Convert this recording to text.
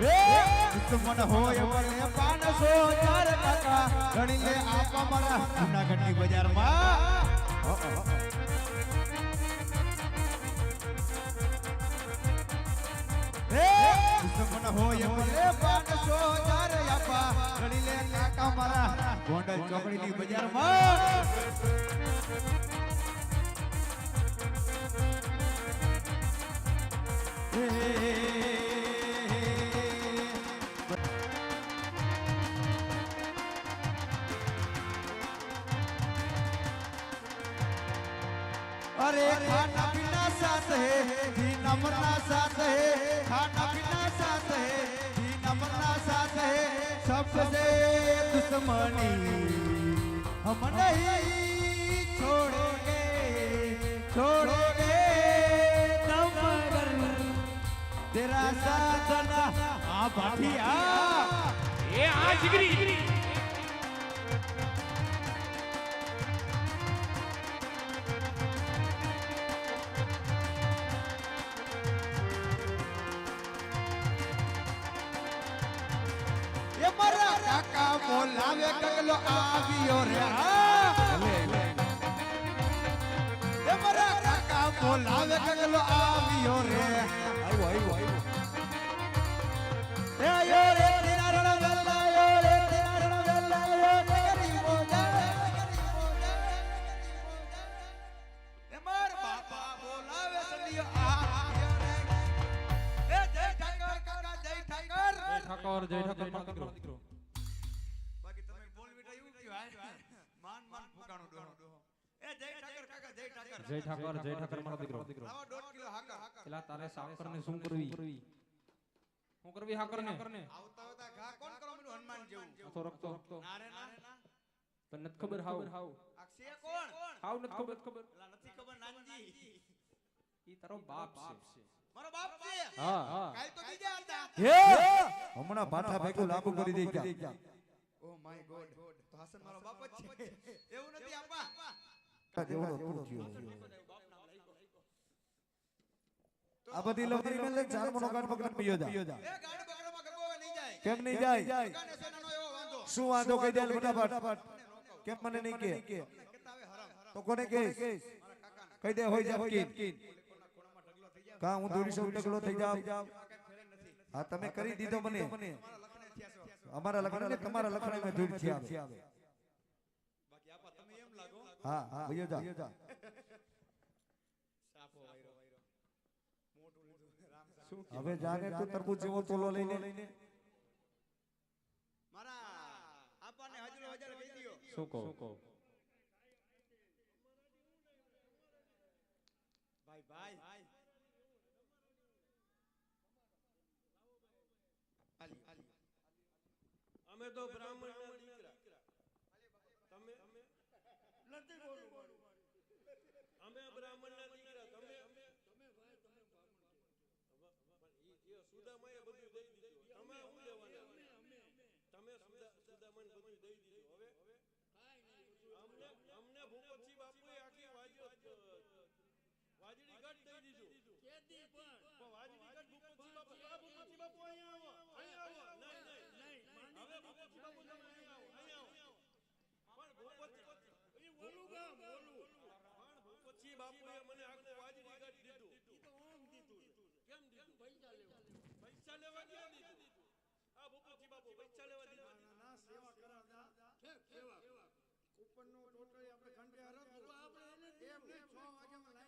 દુશ્મન હોય જૂનાગઢની બજારમાં બજારમાં अरे खाना पीना साथ है जीना मरना साथ है खाना पीना साथ है जीना मरना साथ है सबसे दुश्मनी हम नहीं छोड़ेंगे छोड़ेंगे तब मगर तेरा साथ ना आ भाटिया ये आ जिगरी બોલાવે કગલો આવ્યો રે એ મારા કાકા બોલાવે કગલો આવ્યો રે આવ્યો આવ્યો એ આયો રે વેલાયો રે દિનારણ વેલાયો નગરી મોજા એ માર બાપા બોલાવે સલિયો આવ્યો રે એ જય ઠાકર કાકા જય ઠાકર ઠાકોર જય ઠાકોર દીકરો જય ઠાકર જય ઠાકર મારો દીકરો. લાવો દોઢ કિલો હાકર. પેલા તારે સાકર ને શું કરવી? શું કરવી હાકર ને આવતા આવતા ઘા કોણ કરો મને હનુમાન જેવું? તો રખતો. રખતો. ના રે ના. ના તને નથી ખબર હાવ? હાવ. આ છે કોણ? હાવ નથી ખબર? ખબર. નથી ખબર નાનજી. ઈ તારો બાપ છે. મારો બાપ છે. હા હા. કાલ તો બીજા હતા. હે! હમણા ભાઠા ભેગું લાગુ કરી દે ગયા. Oh my God. તો હાસન મારો બાપ જ છે. એવું નથી આપા જેવડો તું થયો. આ બધી લવરી મેં ચાર મનો ગાંઠ પકડીને પીયો જા. એ ગાડ બકરામાં ગરબો નહીં જાય? કેમ નહીં જાય? ગાને સેનાનો એવો વાંધો. શું વાંધો કહી દે ફટાફટ? કેમ મને નહીં કે? તો કોને કહીશ? કહી દે હોય જા કીન. કા હું દોરી સૌ ટકલો થઈ જાવ હા તમે કરી દીધો મને. અમારા લખણ તમારા લખણ મેં છે. આવે બાકી આપા તમે એમ લાગો હા હા. ભઈયો જા. હવે જાને તું તરબૂચ જેવો તોલો લઈને. મારા આપાને હાજરો હાજર કહી દ્યો શું કહો? ભાઈ ભાઈ. આલી આલી અમે તો બ્રાહ્મણ ના દીકરા તમે નથી બોલવું અમે બ્રાહ્મણ ના દીકરા તમે તમે ભાઈ તમે વાજડી ગઢ દઈ દીધું. વાજડી ગઢ ભૂપતસિંહ બાપુ આ ભૂપતસિંહ બાપુ અહીંયા આવો. બાપુએ મને આખું વાજરી ગાડી દીધું. ઈ તો ઓમ દીધું. કેમ દીધું? પૈસા લેવા. પૈસા લેવા ક્યાં દીધું આ ભૂપુજી બાપુ પૈસા લેવા દીધું. ના સેવા કરાતા ઠીક સેવા? કૂપન નો ટોટલ આપણે ઘંટે હરો આપણે એને એમ 6 વાગ્યામાં